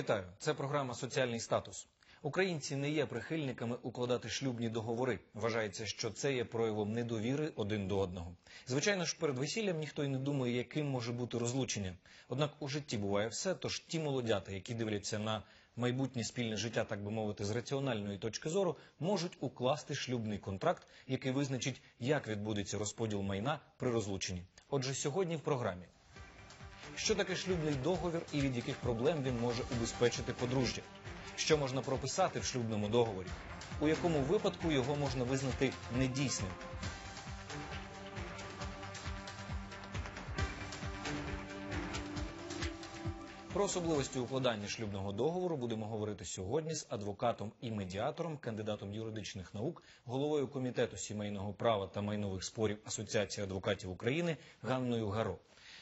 Вітаю! Це програма Соціальний статус. Українці не є прихильниками укладати шлюбні договори. Вважається, що це є проявом недовіри один до одного. Звичайно ж, перед весіллям ніхто й не думає, яким може бути розлучення. Однак у житті буває все. Тож ті молодята, які дивляться на майбутнє спільне життя, так би мовити, з раціональної точки зору, можуть укласти шлюбний контракт, який визначить, як відбудеться розподіл майна при розлученні. Отже, сьогодні в програмі що таке шлюбний договір і від яких проблем він може убезпечити подружжя? Що можна прописати в шлюбному договорі? У якому випадку його можна визнати недійсним? Про особливості укладання шлюбного договору будемо говорити сьогодні з адвокатом і медіатором, кандидатом юридичних наук, головою комітету сімейного права та майнових спорів Асоціації адвокатів України Ганною Гаро.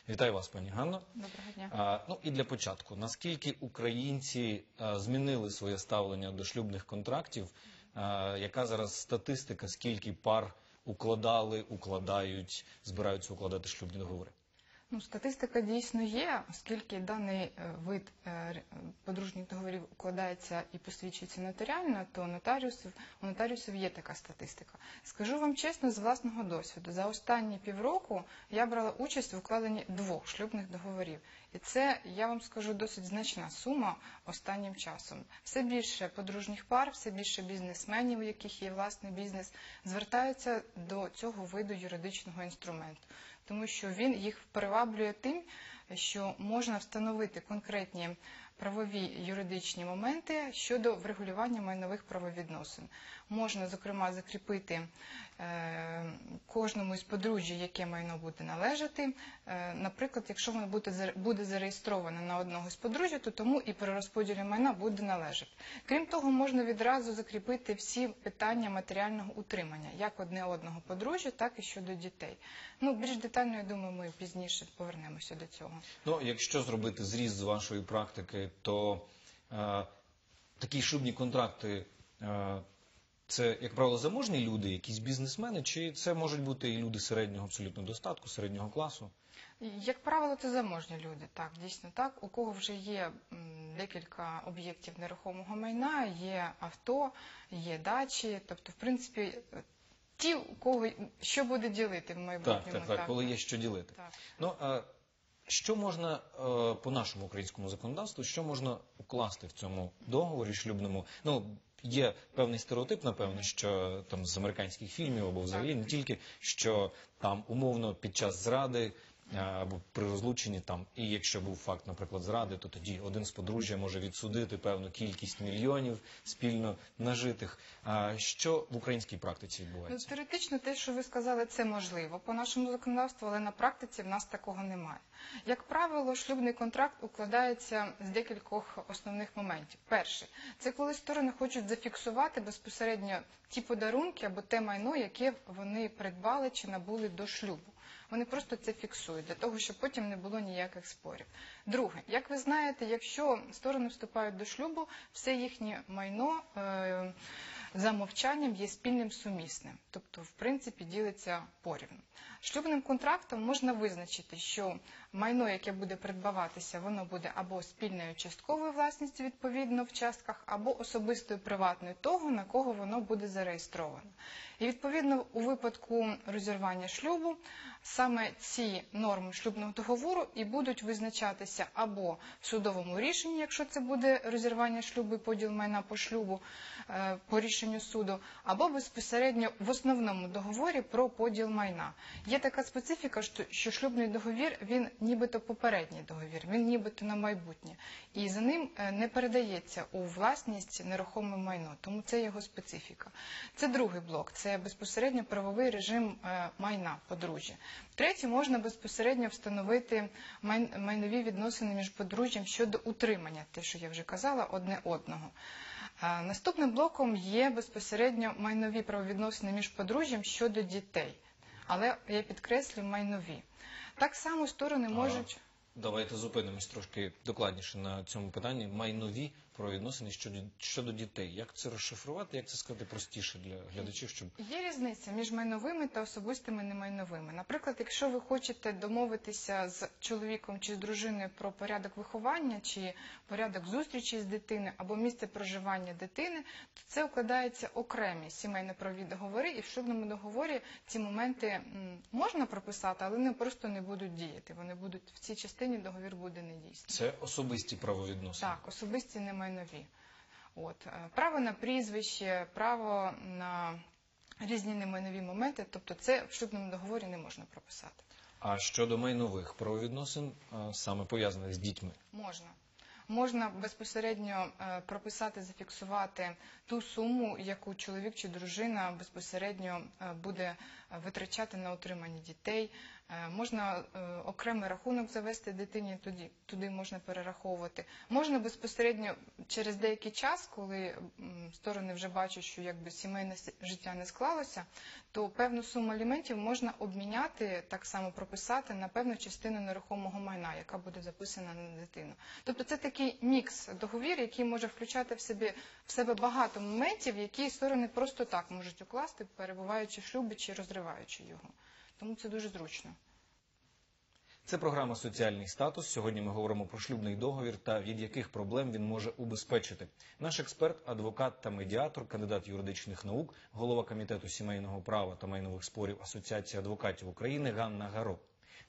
Вітаю вас, пані Ганно. Доброго дня. А, ну і для початку, наскільки українці а, змінили своє ставлення до шлюбних контрактів? А, яка зараз статистика, скільки пар укладали, укладають, збираються укладати шлюбні договори? Ну, статистика дійсно є, оскільки даний е, вид е, подружніх договорів укладається і посвідчується нотаріально, то нотаріусів, у нотаріусів є така статистика. Скажу вам чесно, з власного досвіду, за останні півроку я брала участь в укладенні двох шлюбних договорів. І це, я вам скажу, досить значна сума останнім часом. Все більше подружніх пар, все більше бізнесменів, у яких є власний бізнес, звертаються до цього виду юридичного інструменту тому що він їх приваблює тим, що можна встановити конкретні правові юридичні моменти щодо врегулювання майнових правовідносин. Можна, зокрема, закріпити е, кожному із подружжя, яке майно буде належати. Е, наприклад, якщо воно буде, заре- буде зареєстроване на одного з подружжя, то тому і при розподілі майна буде належати. Крім того, можна відразу закріпити всі питання матеріального утримання, як одне одного подружжя, так і щодо дітей. Ну, більш детально, я думаю, ми пізніше повернемося до цього. Ну, якщо зробити зріз з вашої практики, то е, такі шлюбні контракти це, як правило, заможні люди, якісь бізнесмени, чи це можуть бути і люди середнього абсолютно достатку, середнього класу? Як правило, це заможні люди, так, дійсно так. У кого вже є декілька об'єктів нерухомого майна, є авто, є дачі, тобто, в принципі, ті, у кого що буде ділити в майбутньому. Так, так, так, коли є що ділити. Так. Ну, а що можна е, по нашому українському законодавству, що можна укласти в цьому договорі шлюбному? Ну, є певний стереотип, напевно, що там з американських фільмів або взагалі не тільки, що там умовно під час зради. Е, Або при розлученні там, і якщо був факт, наприклад, зради, то тоді один з подружжя може відсудити певну кількість мільйонів спільно нажитих. А що в українській практиці Ну, теоретично те, що ви сказали, це можливо по нашому законодавству, але на практиці в нас такого немає. Як правило, шлюбний контракт укладається з декількох основних моментів. Перший це коли сторони хочуть зафіксувати безпосередньо ті подарунки або те майно, яке вони придбали чи набули до шлюбу. Вони просто це фіксують для того, щоб потім не було ніяких спорів. Друге, як ви знаєте, якщо сторони вступають до шлюбу, все їхнє майно. Е- за мовчанням є спільним сумісним, тобто, в принципі, ділиться порівну. Шлюбним контрактом можна визначити, що майно, яке буде придбаватися, воно буде або спільною частковою власністю відповідно в частках, або особистою приватною того, на кого воно буде зареєстровано. І відповідно у випадку розірвання шлюбу саме ці норми шлюбного договору і будуть визначатися або в судовому рішенні, якщо це буде розірвання шлюбу і поділ майна по шлюбу е, по рішенню суду, або безпосередньо в основному договорі про поділ майна. Є така специфіка, що, шлюбний договір він нібито попередній договір, він нібито на майбутнє, і за ним е, не передається у власність нерухоме майно, тому це його специфіка. Це другий блок, це безпосередньо правовий режим е, майна подружжя. Третє, можна безпосередньо встановити май- майнові відносини між подружжям щодо утримання, те, що я вже казала, одне одного. Наступним блоком є безпосередньо майнові правовідносини між подружжям щодо дітей. Але я підкреслю майнові. Так само сторони можуть. Давайте зупинимось трошки докладніше на цьому питанні. Майнові правовідносини щодо, щодо дітей. Як це розшифрувати, як це сказати простіше для глядачів, щоб Є різниця між майновими та особистими немайновими. Наприклад, якщо ви хочете домовитися з чоловіком чи з дружиною про порядок виховання чи порядок зустрічі з дитиною або місце проживання дитини, то це укладаються окремі сімейно-правові договори, і в шлюбному договорі ці моменти можна прописати, але вони просто не будуть діяти. Вони будуть в цій частині договір буде недійсний. це особисті правовідносини? Так, особисті немайнові. От е, право на прізвище, право на різні немайнові моменти, тобто це в шлюбному договорі не можна прописати. А щодо майнових правовідносин, а, саме пов'язаних з дітьми, Можна. Можна безпосередньо е, прописати, зафіксувати ту суму, яку чоловік чи дружина безпосередньо е, буде е, витрачати на утримання дітей. Е, Можна е, окремий рахунок завести дитині, туди, туди можна перераховувати. Можна безпосередньо через деякий час, коли сторони вже бачать, що якби сімейне життя не склалося, то певну суму аліментів можна обміняти, так само прописати на певну частину нерухомого майна, яка буде записана на дитину. Тобто це такий мікс договір, який може включати в себе в себе багато моментів, які сторони просто так можуть укласти, перебуваючи в шлюбі чи розриваючи його. Тому це дуже зручно. Це програма Соціальний статус. Сьогодні ми говоримо про шлюбний договір та від яких проблем він може убезпечити. Наш експерт, адвокат та медіатор, кандидат юридичних наук, голова комітету сімейного права та майнових спорів Асоціації адвокатів України Ганна Гаро.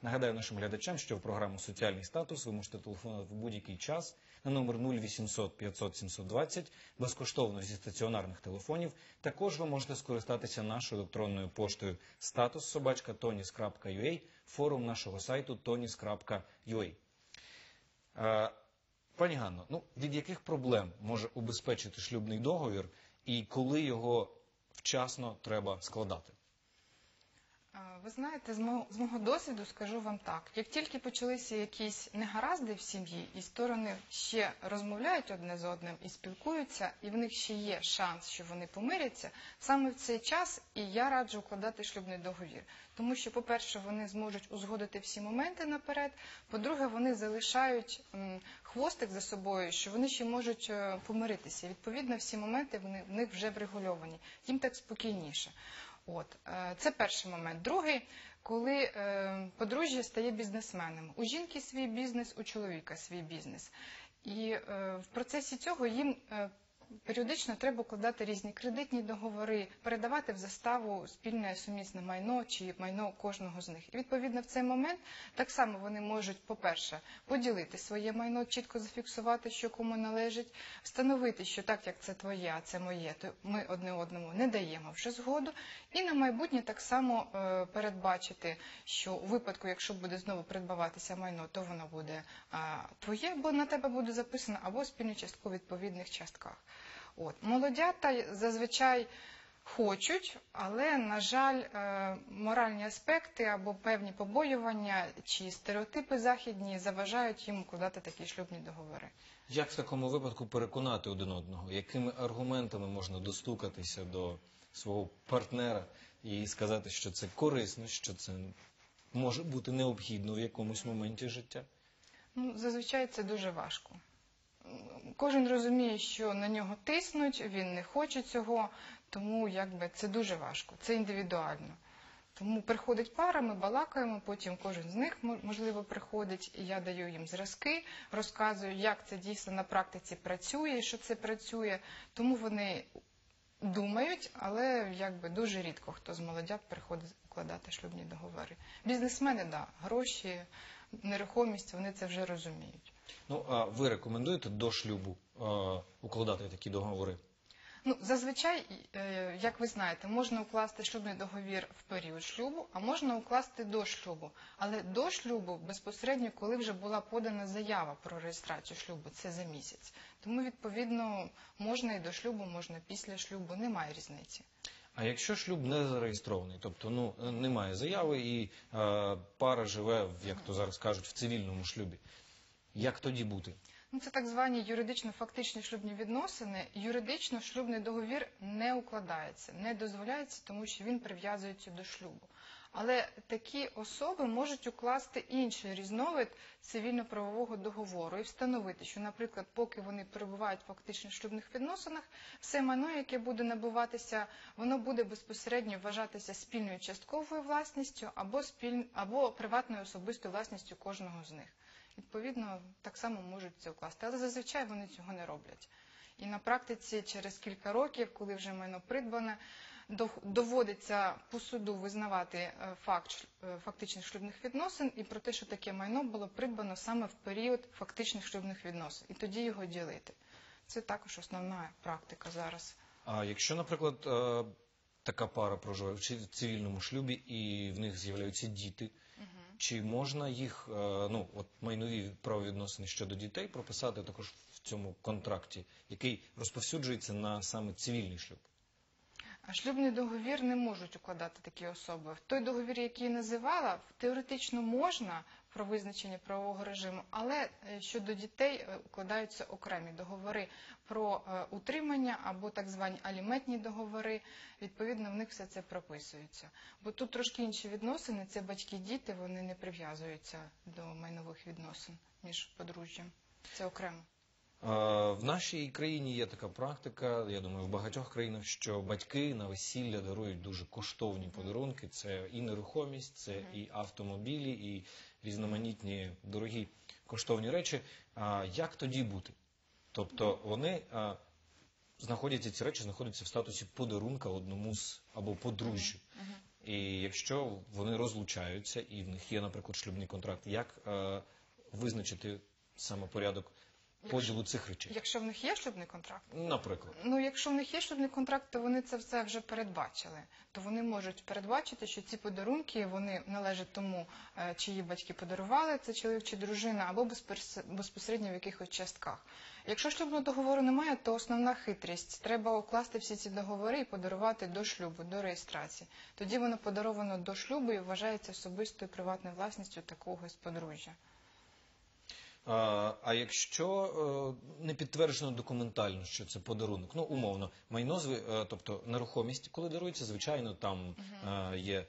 Нагадаю нашим глядачам, що в програму Соціальний статус ви можете телефонувати в будь-який час на номер 0800 500 720 безкоштовно зі стаціонарних телефонів. Також ви можете скористатися нашою електронною поштою статус собачка tonis.ua, форум нашого сайту tonis.ua. Е, Пані Ганно, ну від яких проблем може убезпечити шлюбний договір і коли його вчасно треба складати? Ви знаєте, з мого, з мого досвіду скажу вам так: як тільки почалися якісь негаразди в сім'ї, і сторони ще розмовляють одне з одним і спілкуються, і в них ще є шанс, що вони помиряться, саме в цей час і я раджу укладати шлюбний договір. Тому що, по-перше, вони зможуть узгодити всі моменти наперед. По-друге, вони залишають хвостик за собою, що вони ще можуть е, помиритися. Відповідно, всі моменти вони в них вже врегульовані. Їм так спокійніше. От е, це перший момент. Другий, коли е, подружжя стає бізнесменом. У жінки свій бізнес, у чоловіка свій бізнес. І е, в процесі цього їм періодично треба укладати різні кредитні договори, передавати в заставу спільне сумісне майно чи майно кожного з них. І відповідно в цей момент так само вони можуть, по-перше, поділити своє майно, чітко зафіксувати, що кому належить, встановити, що так як це твоє, а це моє, то ми одне одному не даємо вже згоду. І на майбутнє так само е, передбачити, що у випадку, якщо буде знову придбаватися майно, то воно буде твоє, бо на тебе буде записано, або спільну частку у відповідних частках. От молодята зазвичай хочуть, але на жаль, е, моральні аспекти або певні побоювання чи стереотипи західні заважають їм укладати такі шлюбні договори. Як в такому випадку переконати один одного? Якими аргументами можна достукатися до свого партнера і сказати, що це корисно, що це може бути необхідно в якомусь моменті життя? Ну, зазвичай це дуже важко. Кожен розуміє, що на нього тиснуть, він не хоче цього, тому якби це дуже важко, це індивідуально. Тому приходить пара, ми балакаємо, потім кожен з них можливо приходить, і я даю їм зразки, розказую, як це дійсно на практиці працює, що це працює. Тому вони думають, але якби дуже рідко хто з молодят приходить укладати шлюбні договори. Бізнесмени, да, гроші, нерухомість, вони це вже розуміють. Ну а ви рекомендуєте до шлюбу е, укладати такі договори? Ну, зазвичай, е, як ви знаєте, можна укласти шлюбний договір в період шлюбу, а можна укласти до шлюбу. Але до шлюбу безпосередньо, коли вже була подана заява про реєстрацію шлюбу, це за місяць. Тому, відповідно, можна і до шлюбу, можна після шлюбу, немає різниці. А якщо шлюб не зареєстрований, тобто ну немає заяви і е, пара живе, як то зараз кажуть, в цивільному шлюбі, як тоді бути? Ну, це так звані юридично-фактичні шлюбні відносини. Юридично шлюбний договір не укладається, не дозволяється, тому що він прив'язується до шлюбу. Але такі особи можуть укласти інший різновид цивільно-правового договору і встановити, що, наприклад, поки вони перебувають в фактичних шлюбних відносинах, все майно, яке буде набуватися, воно буде безпосередньо вважатися спільною частковою власністю або спіль... або приватною особистою власністю кожного з них. Відповідно, так само можуть це укласти, але зазвичай вони цього не роблять. І на практиці через кілька років, коли вже майно придбане, доводиться по суду визнавати е, факт е, фактичних шлюбних відносин і про те, що таке майно було придбано саме в період фактичних шлюбних відносин, і тоді його ділити. Це також основна практика зараз. А якщо, наприклад, е, така пара проживає в цивільному шлюбі і в них з'являються діти, чи можна їх, ну от майнові правовідносини щодо дітей прописати також в цьому контракті, який розповсюджується на саме цивільний шлюб? А шлюбний договір не можуть укладати такі особи. В Той договір, який я називала, теоретично можна про визначення правового режиму, але е, щодо дітей е, укладаються окремі договори про е, утримання або так звані аліментні договори. Відповідно, в них все це прописується. Бо тут трошки інші відносини. Це батьки-діти, вони не прив'язуються до майнових відносин між подружжям. Це окремо. В нашій країні є така практика, я думаю, в багатьох країнах, що батьки на весілля дарують дуже коштовні подарунки. Це і нерухомість, це і автомобілі, і різноманітні дорогі коштовні речі. А Як тоді бути? Тобто вони а, знаходяться, ці речі знаходяться в статусі подарунка одному з або подружжю. І якщо вони розлучаються, і в них є, наприклад, шлюбний контракт, як визначити саме порядок поділу цих речей? Якщо в них є шлюбний контракт. Наприклад, Ну, якщо в них є шлюбний контракт, то вони це все вже передбачили. То вони можуть передбачити, що ці подарунки вони належать тому, е, чиї батьки подарували, це чоловік чи дружина, або безпосередньо в якихось частках. Якщо шлюбного договору немає, то основна хитрість треба укласти всі ці договори і подарувати до шлюбу, до реєстрації. Тоді воно подаровано до шлюбу і вважається особистою приватною власністю такого з подружжя. А, якщо е, не підтверджено документально, що це подарунок, ну умовно, майно е, тобто нерухомість, коли дарується, звичайно, там е, є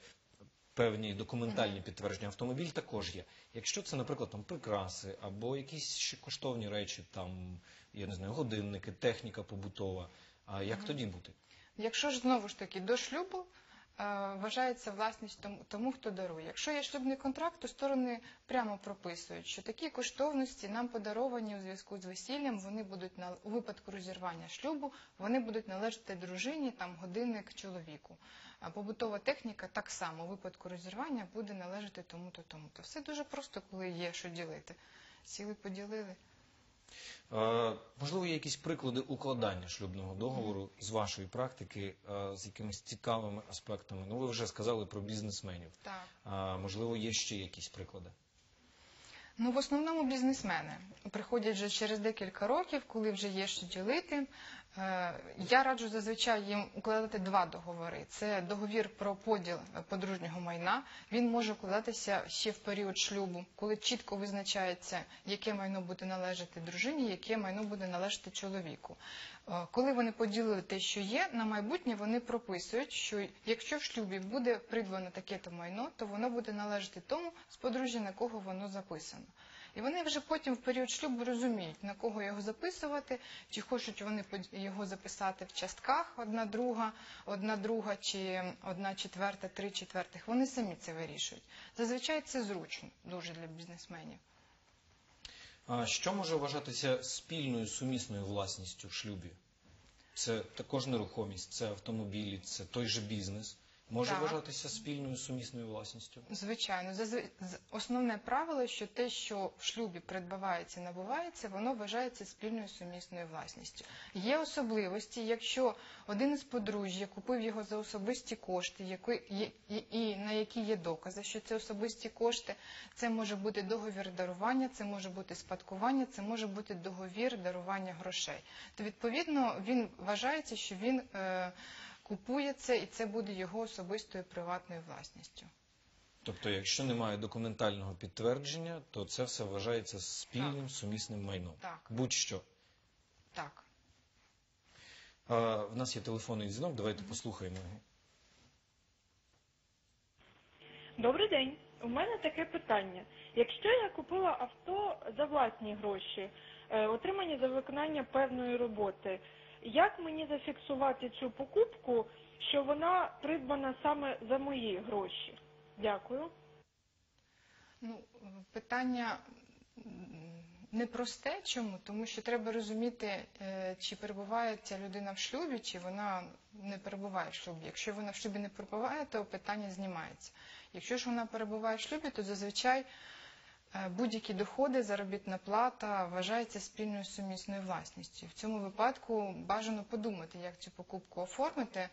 певні документальні підтвердження. Автомобіль також є. Якщо це, наприклад, там прикраси або якісь ще коштовні речі, там я не знаю, годинники, техніка побутова. А як тоді бути? Якщо ж знову ж таки до шлюбу вважається власність тому, тому, хто дарує. Якщо є шлюбний контракт, то сторони прямо прописують, що такі коштовності нам подаровані у зв'язку з весіллям, вони будуть на у випадку розірвання шлюбу, вони будуть належати дружині, там годинник чоловіку. А побутова техніка так само у випадку розірвання буде належати тому-то, тому-то. Все дуже просто, коли є що ділити. Сіли, поділили. Е, Можливо, є якісь приклади укладання шлюбного договору з вашої практики е, з якимись цікавими аспектами. Ну, ви вже сказали про бізнесменів. Так. А можливо, є ще якісь приклади. Ну, в основному бізнесмени приходять вже через декілька років, коли вже є що ділити. Е, Я раджу зазвичай їм укладати два договори. Це договір про поділ подружнього майна. Він може укладатися ще в період шлюбу, коли чітко визначається, яке майно буде належати дружині, яке майно буде належати чоловіку. Е, Коли вони поділили те, що є, на майбутнє вони прописують, що якщо в шлюбі буде придбано таке-то майно, то воно буде належати тому з подружжя, на кого воно записано. І вони вже потім в період шлюбу розуміють, на кого його записувати, чи хочуть вони його записати в частках одна друга, одна друга, чи одна четверта, три четвертих. Вони самі це вирішують. Зазвичай це зручно дуже для бізнесменів. Що може вважатися спільною сумісною власністю в шлюбі? Це також нерухомість, це автомобілі, це той же бізнес. Може Так. вважатися спільною сумісною власністю? Звичайно, зазв- основне правило, що те, що в шлюбі придбавається, набувається, воно вважається спільною сумісною власністю. Є особливості, якщо один із подружжя купив його за особисті кошти, які, і на які є докази, що це особисті кошти, це може бути договір дарування, це може бути спадкування, це може бути договір дарування грошей. То відповідно він вважається, що він е, купує це, і це буде його особистою приватною власністю. Тобто, якщо немає документального підтвердження, то це все вважається спільним сумісним майном. Так. Будь-що. Так. А, в нас є телефонний дзвінок, давайте послухаємо його. Добрий день. У мене таке питання. Якщо я купила авто за власні гроші, е, отримані за виконання певної роботи, як мені зафіксувати цю покупку, що вона придбана саме за мої гроші? Дякую. Ну, питання непросте. Чому? Тому що треба розуміти, е, чи перебуває ця людина в шлюбі, чи вона не перебуває в шлюбі. Якщо вона в шлюбі не перебуває, то питання знімається. Якщо ж вона перебуває в шлюбі, то зазвичай будь-які доходи, заробітна плата вважається спільною сумісною власністю. В цьому випадку бажано подумати, як цю покупку оформити.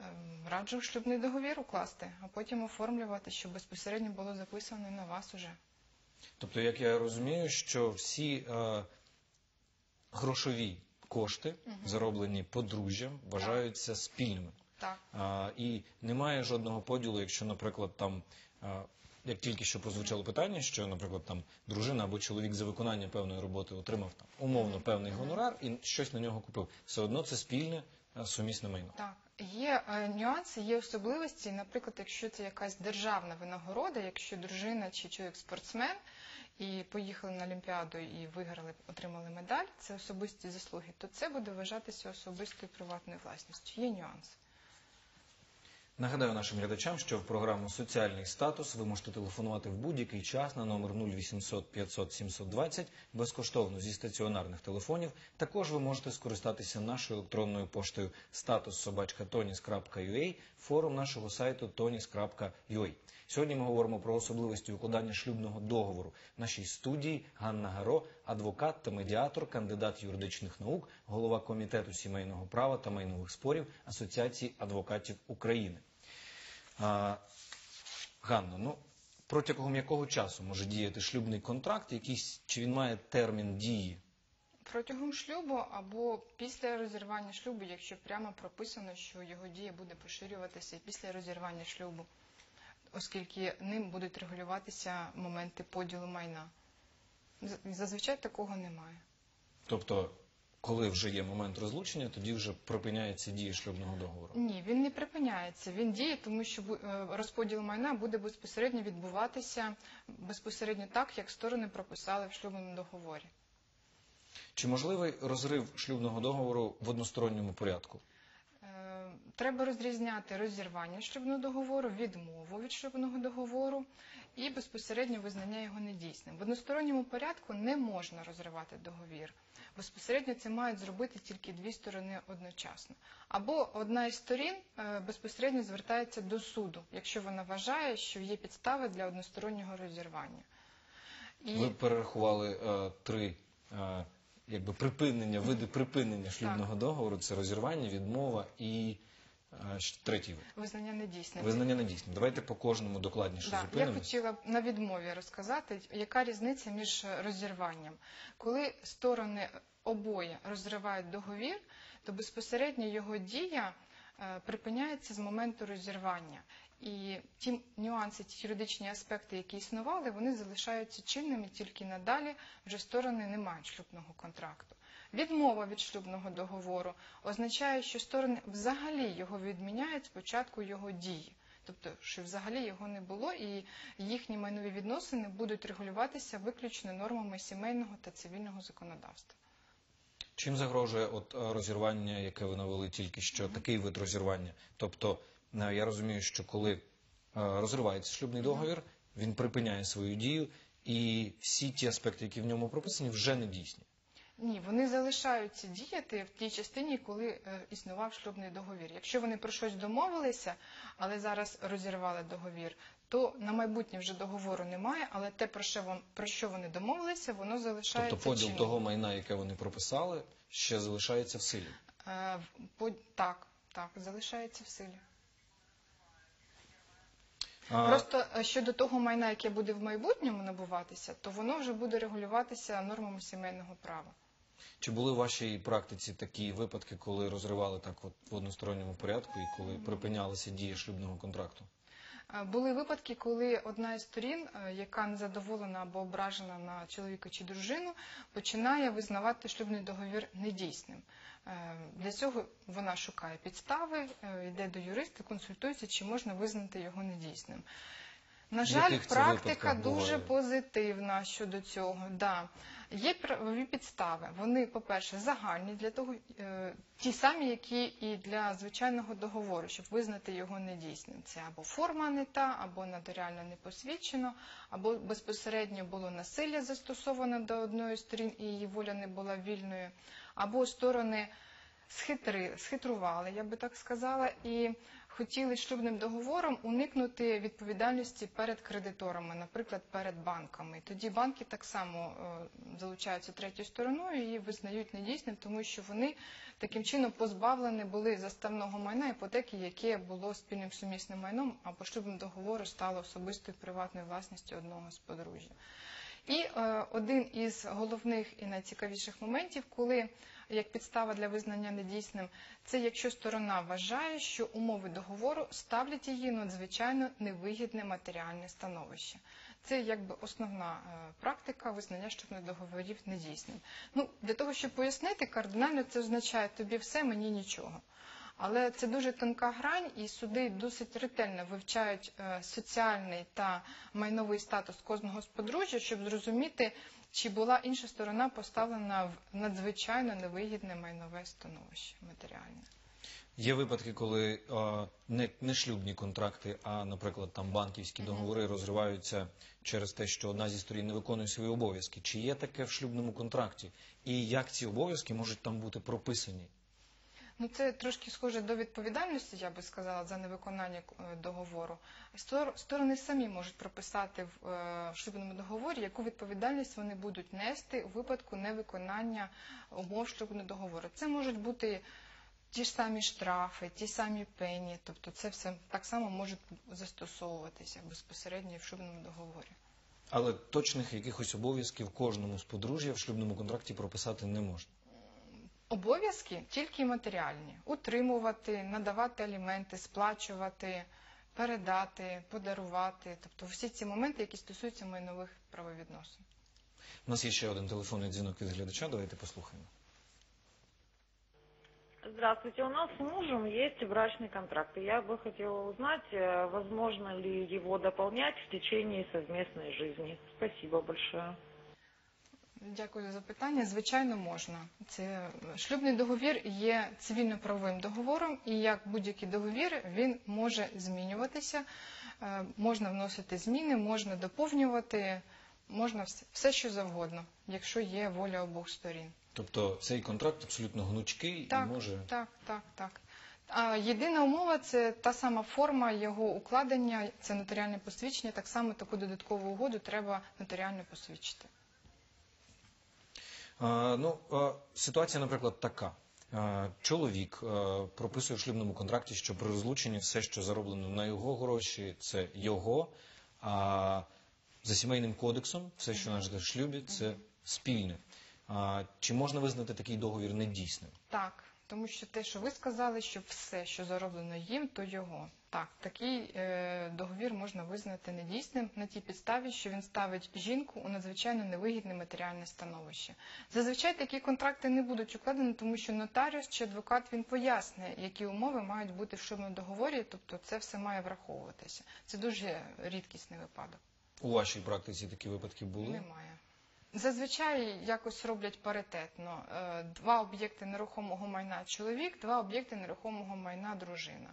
Ем, Раджу шлюбний договір укласти, а потім оформлювати, щоб безпосередньо було записано на вас уже. Тобто, як я розумію, що всі е, грошові кошти, зароблені подружжям, вважаються спільними. Так. А, і немає жодного поділу, якщо, наприклад, там, а, як тільки що прозвучало питання, що, наприклад, там дружина або чоловік за виконання певної роботи отримав там умовно певний гонорар і щось на нього купив. Все одно це спільне а, сумісне майно. Так, є е, нюанси, є особливості. Наприклад, якщо це якась державна винагорода, якщо дружина чи чоловік спортсмен і поїхали на Олімпіаду і виграли, отримали медаль, це особисті заслуги, то це буде вважатися особистою приватною власністю. Є нюанси. Нагадаю нашим глядачам, що в програму Соціальний статус ви можете телефонувати в будь-який час на номер 0800 500 720 безкоштовно зі стаціонарних телефонів. Також ви можете скористатися нашою електронною поштою status.tonis.ua, форум нашого сайту tonis.ua. Сьогодні ми говоримо про особливості укладання шлюбного договору. В нашій студії Ганна Гаро, адвокат та медіатор, кандидат юридичних наук, голова комітету сімейного права та майнових спорів Асоціації адвокатів України. Ганно, ну протягом якого часу може діяти шлюбний контракт, якийсь чи він має термін дії? Протягом шлюбу або після розірвання шлюбу, якщо прямо прописано, що його дія буде поширюватися після розірвання шлюбу, оскільки ним будуть регулюватися моменти поділу майна. Зазвичай такого немає. Тобто, коли вже є момент розлучення, тоді вже припиняється дія шлюбного договору. Ні, він не припиняється. Він діє, тому що е, розподіл майна буде безпосередньо відбуватися безпосередньо так, як сторони прописали в шлюбному договорі. Чи можливий розрив шлюбного договору в односторонньому порядку? Е, Треба розрізняти розірвання шлюбного договору, відмову від шлюбного договору і безпосередньо визнання його недійсним. В односторонньому порядку не можна розривати договір. Безпосередньо це мають зробити тільки дві сторони одночасно. Або одна із сторін е, безпосередньо звертається до суду, якщо вона вважає, що є підстави для одностороннього розірвання. І Ви перерахували е, три е, якби припинення, види припинення шлюбного договору: це розірвання, відмова і третій вид. визнання недійсним. Визнання недійсним. Давайте по кожному докладніше Да, я хотіла б на відмові розказати, яка різниця між розірванням. Коли сторони обоє розривають договір, то безпосередньо його дія е, припиняється з моменту розірвання. І ті нюанси, ті юридичні аспекти, які існували, вони залишаються чинними тільки надалі вже сторони не мають шлюбного контракту. Відмова від шлюбного договору означає, що сторони взагалі його відміняють з початку його дії. Тобто, що взагалі його не було, і їхні майнові відносини будуть регулюватися виключно нормами сімейного та цивільного законодавства. Чим загрожує от е, розірвання, яке ви навели тільки що, такий вид розірвання? Тобто, е, я розумію, що коли е, розривається шлюбний договір, він припиняє свою дію, і всі ті аспекти, які в ньому прописані, вже не дійсні. Ні, вони залишаються діяти в тій частині, коли е, існував шлюбний договір. Якщо вони про щось домовилися, але зараз розірвали договір, то на майбутнє вже договору немає, але те, про що, вон- про що вони домовилися, воно залишається Тобто поділ чинним. того майна, яке вони прописали, ще залишається в силі. Е, по- Так, так, залишається в силі. А, Просто е, щодо того майна, яке буде в майбутньому набуватися, то воно вже буде регулюватися нормами сімейного права. Чи були в вашій практиці такі випадки, коли розривали так от в односторонньому порядку і коли припинялася дія шлюбного контракту? Були випадки, коли одна із сторін, е, яка незадоволена або ображена на чоловіка чи дружину, починає визнавати шлюбний договір недійсним. Е, Для цього вона шукає підстави, е, йде до юриста, консультується, чи можна визнати його недійсним. На жаль, практика дуже буває? позитивна щодо цього. Да. Є правові підстави. Вони, по-перше, загальні для того, е, ті самі, які і для звичайного договору, щоб визнати його недійсним. Це або форма не та, або нотаріально не посвідчено, або безпосередньо було насилля застосоване до одної сторін і її воля не була вільною, або сторони схитрували, я би так сказала, і хотіли шлюбним договором уникнути відповідальності перед кредиторами, наприклад, перед банками. Тоді банки так само е, залучаються третьою стороною і визнають недійсним, тому що вони таким чином позбавлені були заставного майна іпотеки, яке було спільним сумісним майном, а по шлюбному договору стало особистою приватною власністю одного з подружжя. І е, один із головних і найцікавіших моментів, коли як підстава для визнання недійсним, це якщо сторона вважає, що умови договору ставлять її надзвичайно невигідне матеріальне становище. Це якби основна е, практика визнання шлюбних договорів недійсним. Ну, для того, щоб пояснити, кардинально це означає тобі все, мені нічого. Але це дуже тонка грань, і суди досить ретельно вивчають е, соціальний та майновий статус кожного з подружжя, щоб зрозуміти, чи була інша сторона поставлена в надзвичайно невигідне майнове становище матеріальне. Є випадки, коли е, не, не шлюбні контракти, а, наприклад, там банківські договори розриваються через те, що одна зі сторін не виконує свої обов'язки. Чи є таке в шлюбному контракті? І як ці обов'язки можуть там бути прописані? Ну, це трошки схоже до відповідальності, я би сказала, за невиконання е, договору. Стор- Сторони самі можуть прописати в е, шлюбному договорі, яку відповідальність вони будуть нести у випадку невиконання умов шлюбного договору. Це можуть бути ті ж самі штрафи, ті самі пені, тобто це все так само може застосовуватися безпосередньо в шлюбному договорі. Але точних якихось обов'язків кожному з подружжя в шлюбному контракті прописати не можна. Обов'язки тільки матеріальні: утримувати, надавати аліменти, сплачувати, передати, подарувати. Тобто всі ці моменти, які стосуються майнових правовідносин. У нас є ще один телефонний дзвінок від глядача. Давайте послухаємо. Здравствуйте. У нас с мужем есть брачный контракт. И я бы хотела узнать, э, возможно ли его дополнять в течение совместной жизни. Спасибо большое. Дякую за запитання. Звичайно, можна. Це шлюбний договір є цивільно-правовим договором, і як будь-який договір він може змінюватися, е, можна вносити зміни, можна доповнювати, можна все, все що завгодно, якщо є воля обох сторін. Тобто цей контракт абсолютно гнучкий Так, і може. так, так, так. А єдина умова це та сама форма його укладення, це нотаріальне посвідчення. Так само таку додаткову угоду треба нотаріально посвідчити. Ну, ситуація, наприклад, така. Чоловік прописує в шлюбному контракті, що при розлученні все, що зароблено на його гроші, це його. А за сімейним кодексом, все, що нажите в шлюбі, це спільне. А, чи можна визнати такий договір недійсним? Так, тому що те, що ви сказали, що все, що зароблено їм, то його. Так, такий е, договір можна визнати недійсним на тій підставі, що він ставить жінку у надзвичайно невигідне матеріальне становище. Зазвичай такі контракти не будуть укладені, тому що нотаріус чи адвокат він пояснює, які умови мають бути в шлюбному договорі, тобто це все має враховуватися. Це дуже рідкісний випадок. У вашій практиці такі випадки були? Немає. Зазвичай якось роблять паритетно. Е, Два об'єкти нерухомого майна чоловік, два об'єкти нерухомого майна дружина.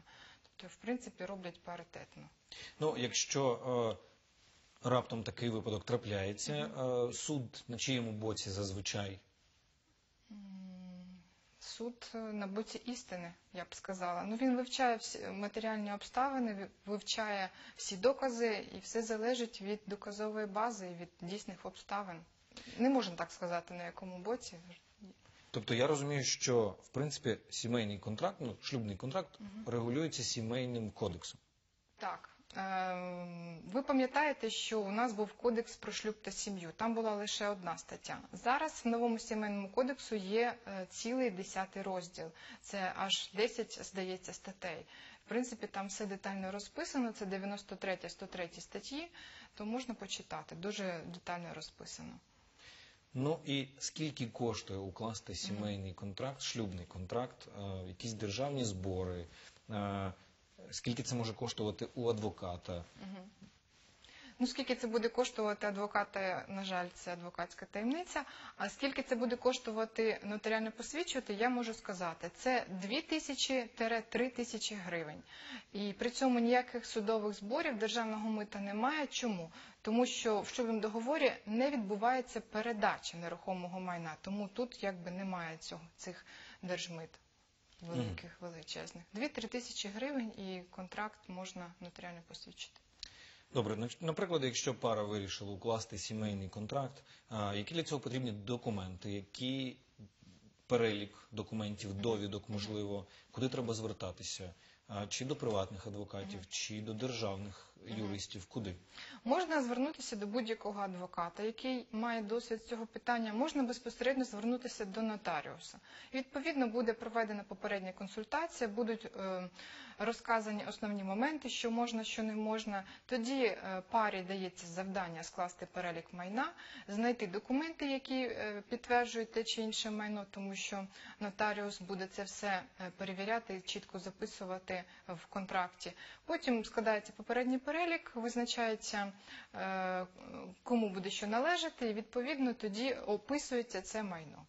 Тобто, в принципі, роблять паритетно. Ну, якщо е, раптом такий випадок трапляється, е, суд на чиєму боці зазвичай? Суд е, на боці істини, я б сказала. Ну він вивчає всі матеріальні обставини, вивчає всі докази, і все залежить від доказової бази і від дійсних обставин. Не можна так сказати, на якому боці. Тобто я розумію, що в принципі сімейний контракт, ну шлюбний контракт, регулюється сімейним кодексом. Так. Ем, Ви пам'ятаєте, що у нас був кодекс про шлюб та сім'ю. Там була лише одна стаття. Зараз в новому сімейному кодексу є е, цілий десятий розділ. Це аж 10, здається, статей. В принципі, там все детально розписано. Це 93 103 статті, то можна почитати. Дуже детально розписано. Ну і скільки коштує укласти сімейний контракт, шлюбний контракт, е, якісь державні збори, е, скільки це може коштувати у адвоката? Ну, скільки це буде коштувати адвоката, на жаль, це адвокатська таємниця. А скільки це буде коштувати нотаріально посвідчувати, я можу сказати. Це 2 тисячі-3 тисячі гривень. І при цьому ніяких судових зборів державного мита немає. Чому? Тому що в шлюбному договорі не відбувається передача нерухомого майна. Тому тут якби немає цього, цих держмит великих, величезних. 2-3 тисячі гривень і контракт можна нотаріально посвідчити. Добре, наприклад, якщо пара вирішила укласти сімейний контракт, які для цього потрібні документи, які перелік документів, довідок, можливо, куди треба звертатися, чи до приватних адвокатів, чи до державних юристів, куди? Можна звернутися до будь-якого адвоката, який має досвід цього питання. Можна безпосередньо звернутися до нотаріуса. Відповідно, буде проведена попередня консультація, будуть е, розказані основні моменти, що можна, що не можна. Тоді е, парі дається завдання скласти перелік майна, знайти документи, які е, підтверджують те чи інше майно, тому що нотаріус буде це все перевіряти і чітко записувати в контракті. Потім складається попередній перелік, визначається, е, кому буде що належати, і відповідно тоді описується це майно.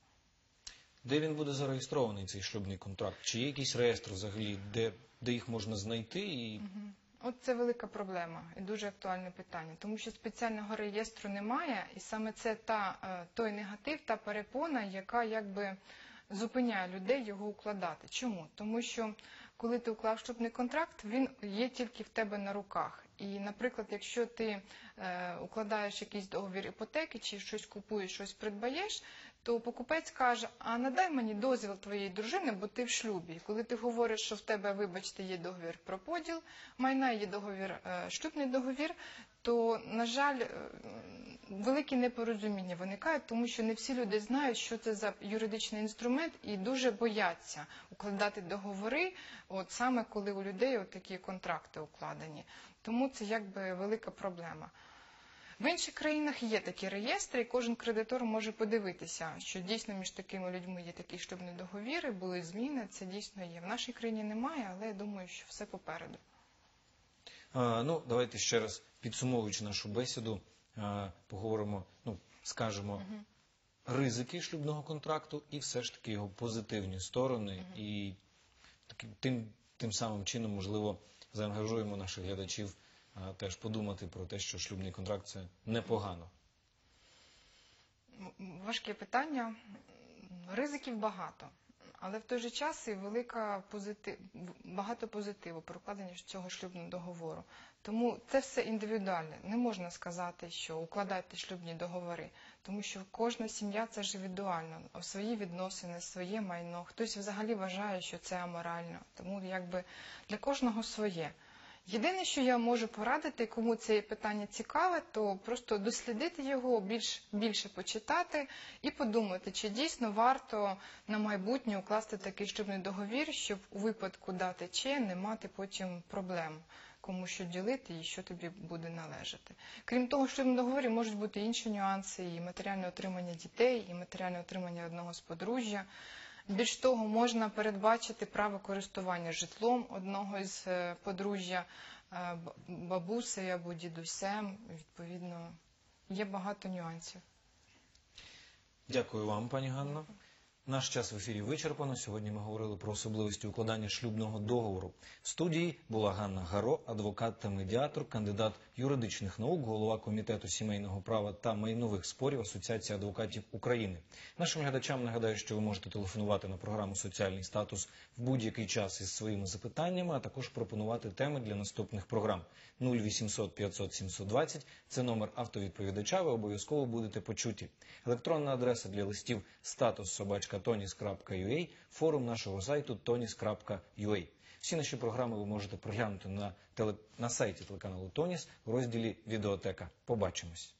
Де він буде зареєстрований, цей шлюбний контракт? Чи є якийсь реєстр взагалі, де, де їх можна знайти? І... От це велика проблема і дуже актуальне питання, тому що спеціального реєстру немає, і саме це та е, той негатив, та перепона, яка якби зупиняє людей його укладати. Чому? Тому що коли ти уклав шлюбний контракт, він є тільки в тебе на руках. І, наприклад, якщо ти е, укладаєш якийсь договір іпотеки чи щось купуєш, щось придбаєш, то покупець каже: а надай мені дозвіл твоєї дружини, бо ти в шлюбі. Коли ти говориш, що в тебе, вибачте, є договір про поділ майна, є договір, е, шлюбний договір, то, на жаль, е, великі непорозуміння виникають, тому що не всі люди знають, що це за юридичний інструмент, і дуже бояться укладати договори, от саме коли у людей от такі контракти укладені. Тому це якби велика проблема. В інших країнах є такі реєстри, і кожен кредитор може подивитися, що дійсно між такими людьми є такі шлюбні договіри, були зміни, це дійсно є. В нашій країні немає, але я думаю, що все попереду. А, ну, давайте ще раз підсумовуючи нашу бесіду, а, поговоримо, ну, скажемо, ризики шлюбного контракту і все ж таки його позитивні сторони. І таким, тим, тим самим чином, можливо, заангажуємо наших глядачів теж подумати про те, що шлюбний контракт це непогано. Важке питання. Ризиків багато, але в той же час і велика позитив, багато позитиву прокладення цього шлюбного договору. Тому це все індивідуальне. Не можна сказати, що укладайте шлюбні договори, тому що кожна сім'я це ж індивідуально, свої відносини, своє майно. Хтось взагалі вважає, що це аморально. Тому якби для кожного своє. Єдине, що я можу порадити, кому це питання цікаве, то просто дослідити його, більш, більше почитати і подумати, чи дійсно варто на майбутнє укласти такий шлюбний договір, щоб у випадку дати чи не мати потім проблем, кому що ділити і що тобі буде належати. Крім того, в шлюбному договорі можуть бути інші нюанси, і матеріальне отримання дітей, і матеріальне отримання одного з подружжя. Більш того, можна передбачити право користування житлом одного із е, подружжя, е, бабусею або дідусем. Відповідно, є багато нюансів. Дякую вам, пані Ганно. Наш час в ефірі вичерпано. Сьогодні ми говорили про особливості укладання шлюбного договору. В студії була Ганна Гаро, адвокат та медіатор, кандидат юридичних наук, голова комітету сімейного права та майнових спорів Асоціації адвокатів України. Нашим глядачам нагадаю, що ви можете телефонувати на програму Соціальний статус в будь-який час із своїми запитаннями, а також пропонувати теми для наступних програм 0800 500 720 – Це номер автовідповідача. Ви обов'язково будете почуті. Електронна адреса для листів статус собачка tonis.ua, форум нашого сайту tonis.ua. Всі наші програми ви можете проглянути на, теле... на сайті телеканалу Тоніс у розділі Відеотека. Побачимось.